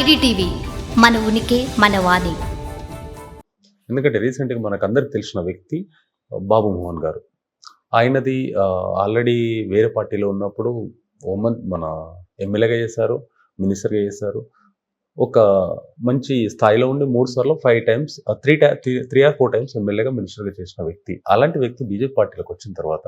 IDTV మన ఉనికి మన వాణి. ఎందుకంటే రీసెంట్గా మనకు అందరికి తెలిసిన వ్యక్తి బాబు మోహన్ గారు. ఆయనది ఆల్రెడీ వేరే పార్టీలో ఉన్నప్పుడు ఓమన్ మన ఎమ్మెల్యేగా చేశారు మినిస్టర్గా చేశారు. ఒక మంచి స్థాయిలో ఉండి మూడు సార్లు ఫైవ్ టైమ్స్ త్రీ టై త్రీ ఆర్ ఫోర్ టైమ్స్ ఎమ్మెల్యేగా మినిస్టర్గా చేసిన వ్యక్తి. అలాంటి వ్యక్తి బీజేపీ పార్టీలోకి వచ్చిన తర్వాత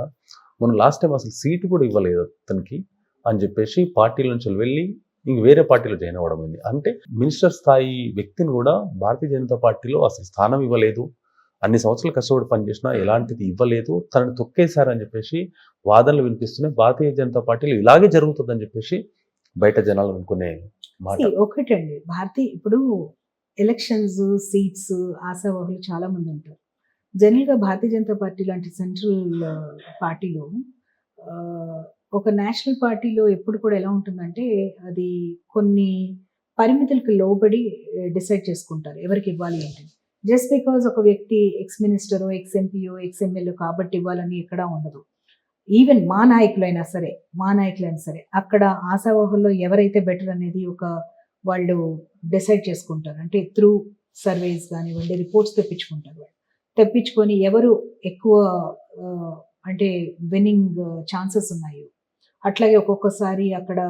మనం లాస్ట్ టైం అసలు సీటు కూడా ఇవ్వలేదు అతనికి అని చెప్పేసి పార్టీల నుంచి వెళ్ళి ఇంక వేరే పార్టీలో జాయిన్ అవ్వడం అయింది. అంటే మినిస్టర్ స్థాయి వ్యక్తిని కూడా భారతీయ జనతా పార్టీలో అసలు స్థానం ఇవ్వలేదు. అన్ని సంవత్సరాలు కష్టపడి పనిచేసినా ఎలాంటిది ఇవ్వలేదు. తనని తొక్కేశారని చెప్పేసి వాదనలు వినిపిస్తున్నాయి. భారతీయ జనతా పార్టీలో ఇలాగే జరుగుతుందని చెప్పేసి బయట జనాలు అనుకునే మాట. ఒకటండి. భారతీయ ఇప్పుడు ఎలక్షన్స్ సీట్స్ ఆశావాహులు చాలా మంది ఉంటారు. జనరల్గా భారతీయ జనతా పార్టీ లాంటి సెంట్రల్ పార్టీలో ఒక నేషనల్ పార్టీలో ఎప్పుడు కూడా ఎలా ఉంటుందంటే అది కొన్ని పరిమితులకు లోబడి డిసైడ్ చేసుకుంటారు. ఎవరికి ఇవ్వాలి ఏంటి జస్ట్ బికాజ్ ఒక వ్యక్తి ఎక్స్ మినిస్టరో ఎక్స్ ఎంపీఓ ఎక్స్ ఎమ్మెల్యే కాబట్టి ఇవ్వాలని ఎక్కడా ఉండదు. ఈవెన్ మా నాయకులైనా సరే మా నాయకులైనా సరే అక్కడ ఆశావాహుల్లో ఎవరైతే బెటర్ అనేది ఒక వాళ్ళు డిసైడ్ చేసుకుంటారు. అంటే త్రూ సర్వేస్ కానివ్వండి రిపోర్ట్స్ తెప్పించుకుంటారు వాళ్ళు. తెప్పించుకొని ఎవరు ఎక్కువ అంటే విన్నింగ్ ఛాన్సెస్ ఉన్నాయో అట్లాగే ఒక్కొక్కసారి అక్కడ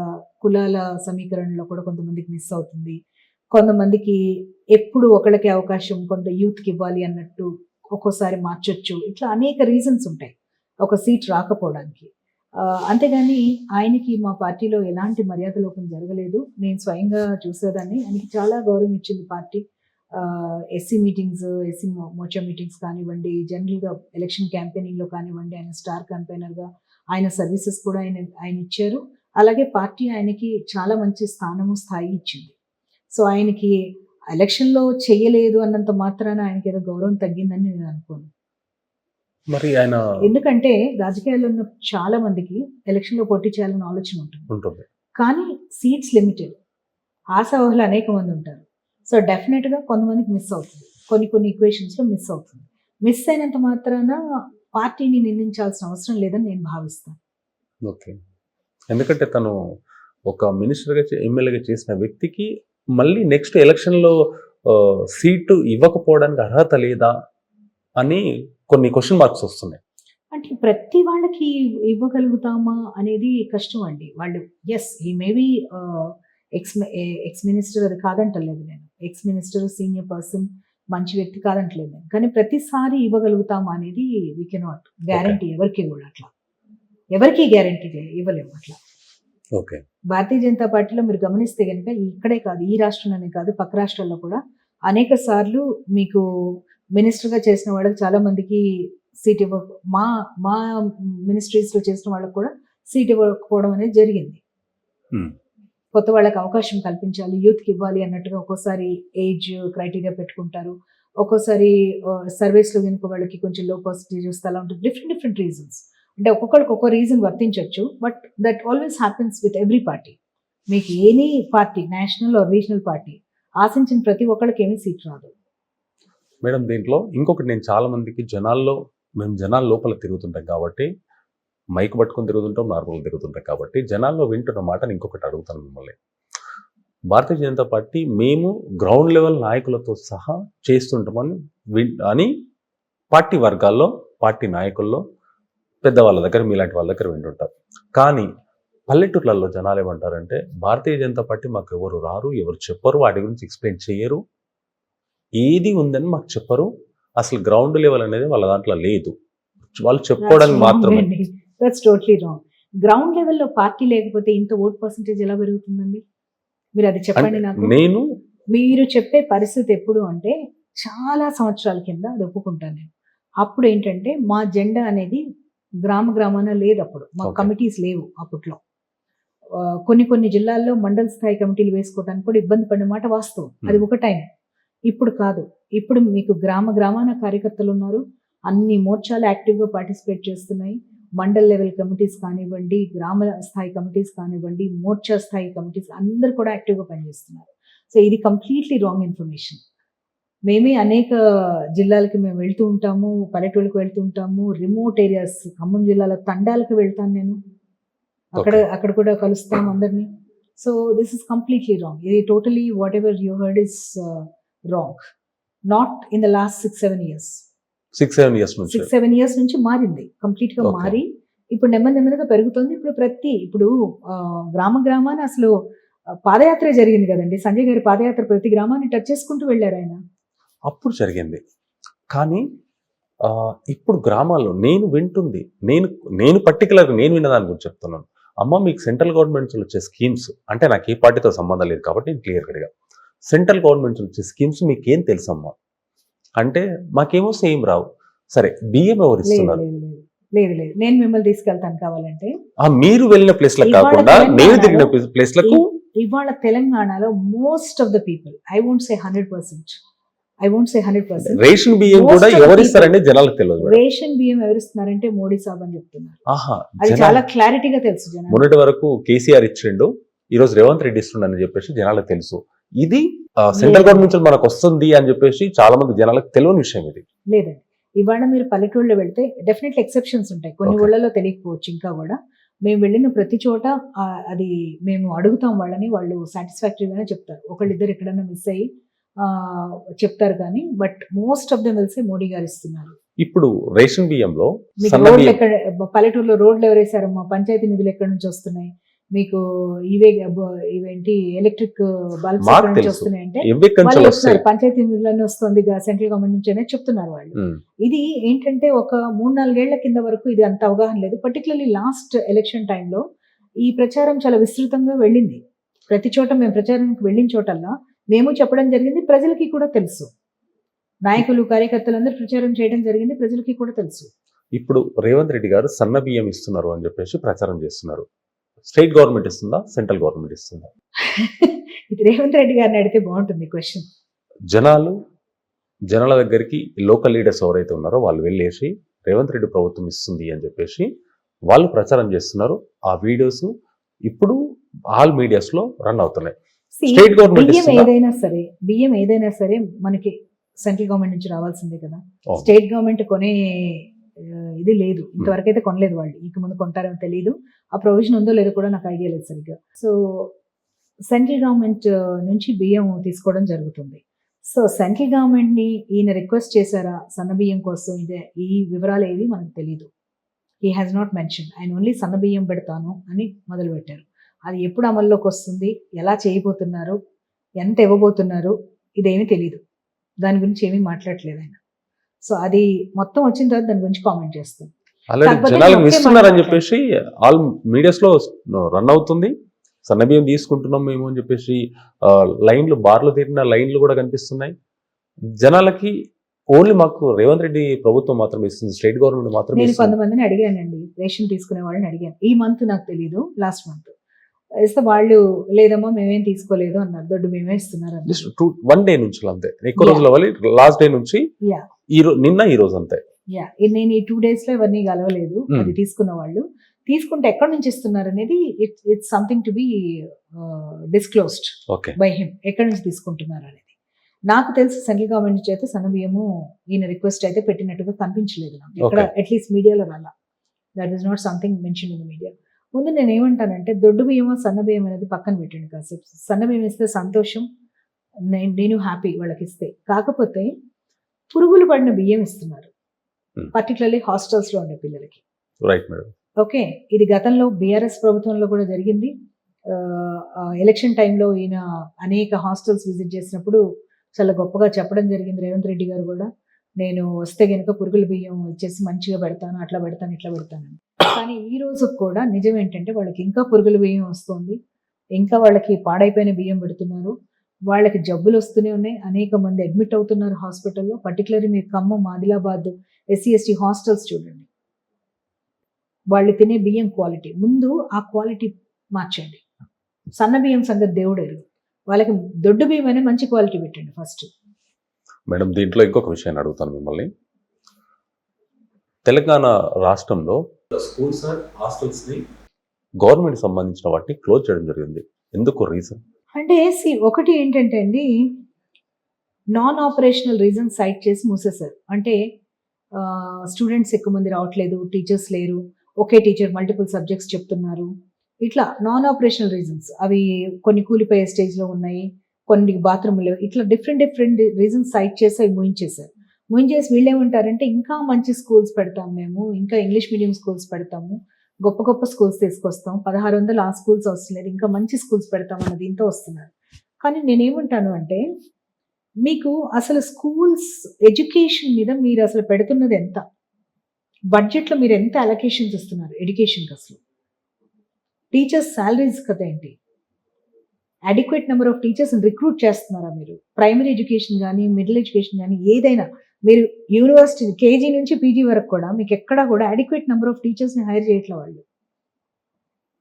కులాల సమీకరణలో కూడా కొంతమందికి మిస్ అవుతుంది. కొంతమందికి ఎప్పుడు ఒకళ్ళకి అవకాశం కొంత యూత్కి ఇవ్వాలి అన్నట్టు ఒక్కోసారి మార్చొచ్చు. ఇట్లా అనేక రీజన్స్ ఉంటాయి ఒక సీట్ రాకపోవడానికి. అంతేగాని ఆయనకి మా పార్టీలో ఎలాంటి మర్యాద లోపం జరగలేదు. నేను స్వయంగా చూసేదాన్ని. ఆయనకి చాలా గౌరవం ఇచ్చింది party. SC meetings SC Morcha meetings కానివ్వండి జనరల్గా ఎలక్షన్ క్యాంపెయినింగ్లో కానివ్వండి ఆయన స్టార్ క్యాంపెయినర్గా ఆయన సర్వీసెస్ కూడా ఆయన ఆయన ఇచ్చారు. అలాగే పార్టీ ఆయనకి చాలా మంచి స్థానము స్థాయి ఇచ్చింది. సో ఆయనకి ఎలక్షన్లో చేయలేదు అన్నంత మాత్రాన ఆయనకి ఏదో గౌరవం తగ్గిందని నేను అనుకోను. మరి ఆయన ఎందుకంటే రాజకీయాల్లో ఉన్న చాలా మందికి ఎలక్షన్లో పోటీ చేయాలని ఆలోచన ఉంటుంది. ఉంటుంది. కానీ సీట్స్ లిమిటెడ్. ఆశావహులు అనేక మంది ఉంటారు. సో డెఫినెట్గా కొంతమందికి మిస్ అవుతుంది. కొన్ని కొన్ని ఈక్వేషన్స్లో మిస్ అవుతుంది. మిస్ అయినంత మాత్రాన పార్టీని నిందించాల్సిన అవసరం లేదని నేను భావిస్తాను. ఓకే. ఎందుకంటే తను ఒక మినిస్టర్గా ఎమ్మెల్యేగా చేసిన వ్యక్తికి మళ్ళీ నెక్స్ట్ ఎలక్షన్లో సీటు ఇవ్వకపోవడానికి అర్హత లేదా అని కొన్ని క్వశ్చన్ మార్క్స్ వస్తున్నాయి. అంటే ప్రతి వాళ్ళకి ఇవ్వగలుగుతామా అనేది కష్టం అండి. వాళ్ళు ఎస్ ఈ మేబీ ఎక్స్ ఎక్స్ మినిస్టర్ అది కాదంటలేదు నేను. ఎక్స్ మినిస్టర్ సీనియర్ పర్సన్ మంచి వ్యక్తి కాదంటలేదు కానీ ప్రతిసారి ఇవ్వగలుగుతామా అనేది వీ కెనాట్ గ్యారంటీ ఎవరికి కూడా అట్లా. ఎవరికి గ్యారంటీ ఇవ్వలేము అట్లా. ఓకే భారతీయ జనతా పార్టీలో మీరు గమనిస్తే కనుక ఇక్కడే కాదు ఈ రాష్ట్రంలోనే కాదు పక్క రాష్ట్రాల్లో కూడా అనేక సార్లు మీకు మినిస్టర్గా చేసిన వాళ్ళకి చాలా మందికి సీట్ ఇవ్వ మా మా మినిస్ట్రీస్లో చేసిన వాళ్ళకి కూడా సీట్ ఇవ్వకపోవడం అనేది జరిగింది. Hmm. కొత్త వాళ్ళకి అవకాశం కల్పించాలి యూత్కి ఇవ్వాలి అన్నట్టుగా ఒక్కోసారి ఏజ్ క్రైటీరియా పెట్టుకుంటారు. ఒక్కోసారి సర్వీస్లో కనుక వాళ్ళకి కొంచెం లో పర్సంటేజ్ అలా ఉంటుంది. డిఫరెంట్ డిఫరెంట్ రీజన్స్ అంటే ఒక్కొక్కరికి ఒక్కో రీజన్ వర్తించవచ్చు but that always happens with every party మీకు any party national or regional party ఆశించిన ప్రతి ఒక్కరికి ఏమీ సీట్ రాదు. మేడం దీంట్లో ఇంకొకటి నేను చాలా మందికి జనాల్లో మేము జనాల లోపల తిరుగుతుంటాం కాబట్టి మైక్ పట్టుకొని తిరుగుతుంటాం నార్మల్గా తిరుగుతుంటాం కాబట్టి జనాల్లో వింటున్న మాటని ఇంకొకటి అడుగుతాను మిమ్మల్ని. భారతీయ జనతా పార్టీ మేము గ్రౌండ్ లెవెల్ నాయకులతో సహా చేస్తుంటామని అని పార్టీ వర్గాల్లో పార్టీ నాయకుల్లో పెద్దవాళ్ళ దగ్గర మీలాంటి వాళ్ళ దగ్గర వింటుంటారు కానీ పల్లెటూర్లలో జనాలు ఏమంటారంటే భారతీయ జనతా పార్టీ మాకు ఎవరు రారు ఎవరు చెప్పరు వాటి గురించి ఎక్స్ప్లెయిన్ చేయరు ఏది ఉందని మాకు చెప్పరు. అసలు గ్రౌండ్ లెవెల్ అనేది వాళ్ళ దాంట్లో లేదు. వాళ్ళు చెప్పుకోవడానికి మాత్రమే. దట్స్ టోటలీ రాంగ్ గ్రౌండ్ లెవెల్లో పార్టీ లేకపోతే ఇంత ఓట్ పర్సంటేజ్ ఎలా పెరుగుతుందండి? మీరు అది చెప్పండి నాకు. నేను మీరు చెప్పే పరిస్థితి ఎప్పుడు అంటే చాలా సంవత్సరాల కింద అది ఒప్పుకుంటాను నేను. అప్పుడు ఏంటంటే మా జెండా అనేది గ్రామ గ్రామాన లేదు అప్పుడు. మా. కమిటీస్ లేవు అప్పట్లో. కొన్ని కొన్ని జిల్లాల్లో మండల స్థాయి కమిటీలు వేసుకోవడానికి కూడా ఇబ్బంది పడిన మాట వాస్తవం. అది ఒక టైం. ఇప్పుడు కాదు. ఇప్పుడు మీకు గ్రామ గ్రామాన కార్యకర్తలు ఉన్నారు. అన్ని మోర్చాలు యాక్టివ్గా పార్టిసిపేట్ చేస్తున్నాయి. మండల్ లెవెల్ కమిటీస్ కానివ్వండి గ్రామ స్థాయి కమిటీస్ కానివ్వండి మోర్చా స్థాయి కమిటీస్ అందరు కూడా యాక్టివ్గా పనిచేస్తున్నారు. సో ఇది కంప్లీట్లీ రాంగ్ ఇన్ఫర్మేషన్ మేమే అనేక జిల్లాలకి మేము వెళ్తూ ఉంటాము పల్లెటూళ్ళకి వెళ్తూ ఉంటాము రిమోట్ ఏరియాస్ ఖమ్మం జిల్లాలో తండాలకు వెళ్తాను నేను. అక్కడ అక్కడ కూడా కలుస్తాం అందరినీ. So this is completely wrong ఇది totally whatever you heard is wrong not in the last six seven years six seven years నుంచి. సిక్స్ సెవెన్ ఇయర్స్ నుంచి మారింది. కంప్లీట్గా. మారి. ఇప్పుడు నెమ్మది నెమ్మదిగా పెరుగుతుంది. ఇప్పుడు ప్రతి ఇప్పుడు గ్రామ గ్రామాన అసలు పాదయాత్ర జరిగింది కదండి. సంజయ్ గారి పాదయాత్ర ప్రతి గ్రామాన్ని టచ్ చేసుకుంటూ వెళ్ళారు ఆయన. అప్పుడు జరిగింది. కానీ ఇప్పుడు గ్రామాల్లో నేను వింటుంది నేను నేను పర్టికులర్గా నేను విన్నదాని గురించి చెప్తున్నాను. అమ్మ మీకు సెంట్రల్ గవర్నమెంట్స్ వచ్చే స్కీమ్స్ అంటే నాకు ఏ పార్టీతో సంబంధం లేదు కాబట్టి నేను క్లియర్ కట్గా. సెంట్రల్ గవర్నమెంట్స్ వచ్చే స్కీమ్స్ మీకేం తెలుసమ్మా? అంటే మాకేమో సేమ్ రావు. సరే బియ్యం ఎవరు ఇస్తున్నారు? లేదు లేదు నేను మిమ్మల్ని తీసుకెళ్తాను కావాలంటే. మీరు వెళ్ళిన ఇవాళ కాకుండా నేను తిరిగిన ప్లేస్లకు ఇవాళ తెలంగాణలో most of the people I won't say hundred percent I won't say hundred percent ration బియ్యం కూడా of the ఎవరు people- ఇస్తారని జనాలకు తెలియదు. రేషన్ బియ్యం ఎవరిస్తున్నారంటే మోడీ సాబ్ అని చెప్తున్నారు. ఆహా అది చాలా క్లారిటీగా తెలుసు జనాలు. మొన్నటి వరకు కేసీఆర్ ఇచ్చిండు ఈ రోజు రేవంత్ రెడ్డి ఇస్తుండని చెప్పేసి జనాలకు తెలుసు. ఇది సెంట్రల్. గవర్నమెంట్ నుంచి మనకు వస్తుంది అని చెప్పేసి చాలా మంది జనాలకు తెలియని విషయం ఇది. లేదండి. ఇవాళ మీరు పల్లెటూళ్ళలో వెళ్తే డెఫినెట్లీ ఎక్సెప్షన్స్ ఉంటాయి. కొన్ని. ఊళ్ళలో తెలియకపోవచ్చు ఇంకా కూడా. మేము వెళ్ళిన ప్రతి చోట అది మేము అడుగుతాం వాళ్ళని వాళ్ళు సాటిస్ఫాక్టరీగానే చెప్తారు. ఒకళ్ళిద్దరు ఎక్కడైనా మిస్ అయ్యి చెప్తారు కానీ బట్ మోస్ట్ ఆఫ్ దెమ్ వెళ్తే మోడీ గారు ఇస్తున్నారు. ఇప్పుడు రేషన్ బియ్యంలో పల్లెటూరులో రోడ్లు ఎవరేసారమ్మా పంచాయతీ నిధులు ఎక్కడి నుంచి వస్తున్నాయి? మీకు ఇవే ఇవేంటి ఎలక్ట్రిక్ బల్బ్స్ మాకు ఎక్కడి నుంచి తెలుసు. వస్తున్నాయి అంటే ఎవ్వి వాళ్ళు కంచెలు వస్తాయి. చెప్తున్నారు పంచాయతీ నిధులన్నీ వస్తుంది సెంట్రల్ గవర్నమెంట్ నుంచి అనేది చెప్తున్నారు వాళ్ళు. ఇది ఏంటంటే ఒక మూడు నాలుగేళ్ళ కింద వరకు ఇది అంత అవగాహన లేదు. పర్టికులర్లీ లాస్ట్ ఎలక్షన్ టైంలో ఈ ప్రచారం చాలా విస్తృతంగా వెళ్ళింది. ప్రతి చోట మేము ప్రచారానికి వెళ్ళిన చోటల్లా మేము చెప్పడం జరిగింది ప్రజలకి కూడా తెలుసు. నాయకులు కార్యకర్తలందరూ ప్రచారం చేయడం జరిగింది ప్రజలకి కూడా తెలుసు. ఇప్పుడు రేవంత్ రెడ్డి గారు సన్న బియ్యం ఇస్తున్నారు అని చెప్పేసి ప్రచారం చేస్తున్నారు. స్టేట్ గవర్నమెంట్ ఇస్తుందా? సెంట్రల్ గవర్నమెంట్ ఇస్తుందా? ఇది రేవంత్ రెడ్డి గారిని అడిగితే బాగుంటుంది క్వశ్చన్. జనాలు జనాల దగ్గరికి లోకల్ లీడర్స్ ఎవరైతే ఉన్నారో వాళ్ళు వెళ్ళేసి రేవంత్ రెడ్డి ప్రభుత్వం ఇస్తుంది అని చెప్పేసి వాళ్ళు ప్రచారం చేస్తున్నారు. ఆ వీడియోస్ ఇప్పుడు ఆల్ మీడియాస్లో రన్ అవుతున్నాయి. స్టేట్ గవర్నమెంట్ ఏదైనా సరే బియ్యం ఏదైనా సరే మనకి సెంట్రల్ గవర్నమెంట్ నుంచి రావాల్సిందే కదా. స్టేట్ గవర్నమెంట్ కొనే ఇది లేదు. ఇంతవరకు అయితే కొనలేదు వాళ్ళు. ఇంక ముందు కొంటారో తెలియదు ఆ ప్రొవిజన్ ఉందో లేదో కూడా నాకు ఐడియా లేదు సరిగ్గా. సో సెంట్రల్ గవర్నమెంట్ నుంచి బియ్యం తీసుకోవడం జరుగుతుంది. సో సెంట్రల్ గవర్నమెంట్ని ఈయన రిక్వెస్ట్ చేశారా? సన్న బియ్యం కోసం ఇదే ఈ వివరాలు ఏవి మనకు తెలియదు హీ హ్యాస్ నాట్ మెన్షన్ ఆయన ఓన్లీ సన్న బియ్యం పెడతాను అని మొదలు పెట్టారు అది ఎప్పుడు అమల్లోకి వస్తుంది? ఎలా చేయబోతున్నారు? ఎంత ఇవ్వబోతున్నారు? ఇదేమీ తెలియదు దాని గురించి ఏమీ మాట్లాడట్లేదు ఆయన. సో అది మొత్తం వచ్చిన తర్వాత దాని గురించి కామెంట్ చేస్తాం. ఆల్రెడీ కాకపోతే జనాలకు ఇస్తున్నారని చెప్పేసి ఆల్ రన్ అవుతుంది. సన్న బియ్యం తీసుకుంటున్నాం మేము అని చెప్పేసి లైన్లు బార్లు తీరిన లైన్లు కూడా కనిపిస్తున్నాయి. జనాలకి ఓన్లీ మాకు రేవంత్ రెడ్డి ప్రభుత్వం మాత్రమే ఇస్తుంది స్టేట్ గవర్నమెంట్ మాత్రమే నేను ఇస్తుంది. కొంతమందిని అడిగానండి రేషన్ తీసుకునే వాళ్ళని అడిగాను. ఈ మంత్ నాకు తెలియదు లాస్ట్ మంత్. ఇస్తే వాళ్ళు లేదమ్మా మేమేం తీసుకోలేదు అన్నారు. దొడ్డు మేమే ఇస్తున్నారు జస్ట్ టూ వన్ డే నుంచి అంతే. ఎక్కువ. రోజుల వల్ల లాస్ట్ డే నుంచి. ఈ నిన్న ఈ రోజు అంతే. యా నేను ఈ టూ డేస్లో ఇవన్నీ కలవలేదు. Hmm. అది తీసుకున్న వాళ్ళు. తీసుకుంటే ఎక్కడి నుంచి ఇస్తున్నారు అనేది it's it's something to be disclosed by him ఎక్కడి నుంచి తీసుకుంటున్నారు అనేది. నాకు తెలిసి సెంట్రల్ గవర్నమెంట్ నుంచి అయితే ఈయన రిక్వెస్ట్ అయితే పెట్టినట్టుగా కనిపించలేదు నాకు. ఎక్కడ అట్లీస్ట్ మీడియాలో రాలా. That is not something mention in media ముందు నేను ఏమంటానంటే దొడ్డు బియ్యమో సన్న బియ్యం అనేది పక్కన పెట్టండి కాసేపు. సన్న బియ్యం ఇస్తే సంతోషం నేను హ్యాపీ వాళ్ళకి ఇస్తే కాకపోతే పురుగులు పడిన బియ్యం ఇస్తున్నారు. Hmm. పర్టికులర్లీ హాస్టల్స్లో ఉండే పిల్లలకి. రైట్ మేడం ఓకే ఇది గతంలో బీఆర్ఎస్ ప్రభుత్వంలో కూడా జరిగింది. ఎలక్షన్ టైంలో ఈయన అనేక హాస్టల్స్ విజిట్ చేసినప్పుడు చాలా గొప్పగా చెప్పడం జరిగింది రేవంత్ రెడ్డి గారు కూడా. నేను వస్తే గనుక పురుగుల బియ్యం వచ్చేసి మంచిగా పెడతాను అట్లా పెడతాను ఇట్లా పెడతాను కానీ ఈ రోజు కూడా నిజం ఏంటంటే వాళ్ళకి ఇంకా పురుగుల బియ్యం వస్తుంది. ఇంకా వాళ్ళకి పాడైపోయిన బియ్యం పెడుతున్నారు. వాళ్ళకి జబ్బులు వస్తూనే ఉన్నాయి. అనేక మంది అడ్మిట్ అవుతున్నారు హాస్పిటల్లో. పర్టికులర్లీ మీరు Khammam Adilabad SC ST hostels చూడండి. వాళ్ళు తినే బియ్యం క్వాలిటీ. ముందు ఆ క్వాలిటీ మార్చండి. సన్న బియ్యం సంగతి దేవుడు ఎరుగు. వాళ్ళకి దొడ్డు బియ్యం అనే మంచి క్వాలిటీ పెట్టండి ఫస్ట్. మేడం దీంట్లో ఇంకొక విషయాన్ని అడుగుతాను మిమ్మల్ని. తెలంగాణ రాష్ట్రంలో స్కూల్స్ హాస్టల్స్ని గవర్నమెంట్ సంబంధించిన వాటిని క్లోజ్ చేయడం జరిగింది. ఎందుకు రీజన్? అంటే సి ఒకటి ఏంటంటే అండి నాన్ ఆపరేషనల్ రీజన్ సైట్ చేసి మూసేశారు. అంటే స్టూడెంట్స్ ఎక్కువ మంది రావట్లేదు టీచర్స్ లేరు ఒకే టీచర్ మల్టిపుల్ సబ్జెక్ట్స్ చెప్తున్నారు. ఇట్లా నాన్ ఆపరేషనల్ రీజన్స్ అవి కొన్ని కూలిపోయే స్టేజ్లో ఉన్నాయి. కొన్ని బాత్రూమ్ ఇట్లా డిఫరెంట్ డిఫరెంట్ రీజన్స్ సైట్ చేసి అవి ముయించేశారు. ముయించేసి వీళ్ళు ఏమంటారంటే ఇంకా మంచి స్కూల్స్ పెడతాం మేము ఇంకా ఇంగ్లీష్ మీడియం స్కూల్స్ పెడతాము గొప్ప గొప్ప స్కూల్స్ తీసుకొస్తాం పదహారు వందలు ఆ స్కూల్స్ అవసరం ఇంకా మంచి స్కూల్స్ పెడతాం అన్న దీంతో వస్తున్నారు. కానీ నేనేమంటాను అంటే మీకు అసలు స్కూల్స్ ఎడ్యుకేషన్ మీద మీరు అసలు పెడుతున్నది ఎంత? బడ్జెట్లో మీరు ఎంత అలొకేషన్స్ ఇస్తున్నారు ఎడ్యుకేషన్కి అసలు? టీచర్స్ శాలరీస్ కదా ఏంటి? Adequate number of teachers recruit చేస్తున్నారా మీరు? ప్రైమరీ ఎడ్యుకేషన్ కానీ మిడిల్ ఎడ్యుకేషన్ కానీ ఏదైనా మీరు యూనివర్సిటీ కేజీ నుంచి పీజీ వరకు కూడా మీకు ఎక్కడా కూడా అడిక్వేట్ నెంబర్ ఆఫ్ టీచర్స్ని హైర్ చేయట్లే వాళ్ళు.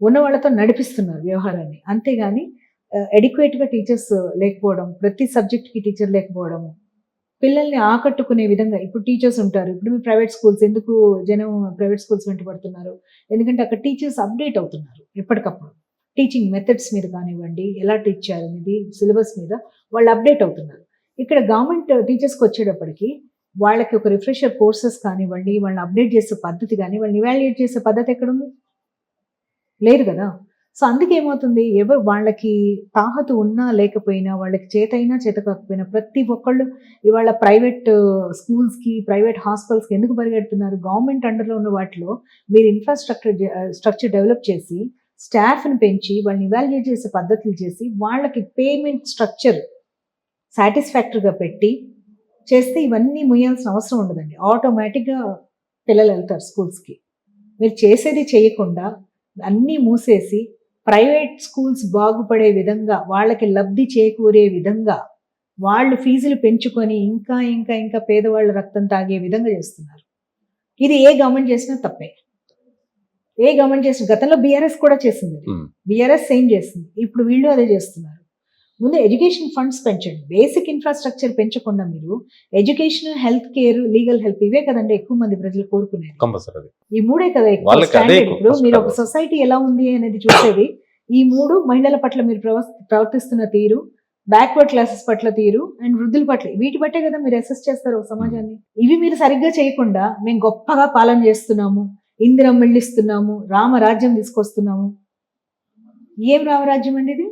ఉన్న వాళ్ళతో నడిపిస్తున్నారు వ్యవహారాన్ని. అంతేగాని uh, ఎడిక్వేట్గా టీచర్స్ లేకపోవడం ప్రతి సబ్జెక్ట్కి టీచర్ లేకపోవడం పిల్లల్ని ఆకట్టుకునే విధంగా ఇప్పుడు టీచర్స్ ఉంటారు. ఇప్పుడు మీ ప్రైవేట్ స్కూల్స్ ఎందుకు జనం ప్రైవేట్ స్కూల్స్ వెంట పడుతున్నారు? ఎందుకంటే అక్కడ టీచర్స్ అప్డేట్ అవుతున్నారు ఎప్పటికప్పుడు. టీచింగ్ మెథడ్స్ మీద కానివ్వండి ఎలా టీచ్ చేయాలనేది సిలబస్ మీద వాళ్ళు అప్డేట్ అవుతున్నారు. ఇక్కడ గవర్నమెంట్ టీచర్స్కి వచ్చేటప్పటికి వాళ్ళకి ఒక రిఫ్రెషర్ కోర్సెస్ కానివ్వండి వాళ్ళని అప్డేట్ చేసే పద్ధతి కానీ వాళ్ళని ఇవాల్యుయేట్ చేసే పద్ధతి ఎక్కడుంది? లేదు కదా. సో అందుకే ఏమవుతుంది? ఎవరు వాళ్ళకి తాహత ఉన్నా లేకపోయినా వాళ్ళకి చేతైనా చేత కాకపోయినా ప్రతి ఒక్కళ్ళు ఇవాళ ప్రైవేట్ స్కూల్స్కి ప్రైవేట్ హాస్పిటల్స్కి ఎందుకు పరిగెడుతున్నారు? గవర్నమెంట్ అండర్లో ఉన్న వాటిలో మీరు ఇన్ఫ్రాస్ట్రక్చర్ స్ట్రక్చర్ డెవలప్ చేసి స్టాఫ్ని పెంచి వాళ్ళని ఇవాల్యుయేట్ చేసే పద్ధతులు చేసి వాళ్ళకి పేమెంట్ స్ట్రక్చర్ సాటిస్ఫాక్టరీగా పెట్టి చేస్తే ఇవన్నీ ముయ్యాల్సిన అవసరం ఉండదండి. ఆటోమేటిక్గా పిల్లలు వెళ్తారు స్కూల్స్కి. మీరు చేసేది చేయకుండా అన్నీ మూసేసి ప్రైవేట్ స్కూల్స్ బాగుపడే విధంగా వాళ్ళకి లబ్ధి చేకూరే విధంగా వాళ్ళు ఫీజులు పెంచుకొని ఇంకా ఇంకా ఇంకా పేదవాళ్ళ రక్తం తాగే విధంగా చేస్తున్నారు. ఇది ఏ గవర్నమెంట్ చేసినా తప్పే. ఏ గవర్నమెంట్ చేసిన గతంలో బీఆర్ఎస్ కూడా చేసింది. బీఆర్ఎస్ సేమ్ చేసింది? ఇప్పుడు వీళ్ళు అదే చేస్తున్నారు. ముందు ఎడ్యుకేషన్ ఫండ్స్ పెంచండి. బేసిక్ ఇన్ఫ్రాస్ట్రక్చర్ పెంచకుండా మీరు education health care legal help ఇవే కదండి ఎక్కువ మంది ప్రజలు కోరుకునేది. ఈ మూడే కదా ఎక్కువ స్టాండర్డ్ ఇప్పుడు మీరు ఒక. సొసైటీ ఎలా ఉంది అనేది చూసేది. ఈ మూడు మహిళల పట్ల మీరు ప్రవ- ప్రవర్తిస్తున్న తీరు బ్యాక్వర్డ్ క్లాసెస్ పట్ల తీరు అండ్ వృద్ధుల పట్ల. వీటి బట్టే కదా మీరు అసెస్ చేస్తారు ఒక సమాజాన్ని. ఇవి మీరు సరిగ్గా చేయకుండా మేము గొప్పగా పాలన చేస్తున్నాము. ఇందిరం ఇస్తున్నాము రామరాజ్యం తీసుకొస్తున్నాము. ఏం రామరాజ్యం అండి ఇది?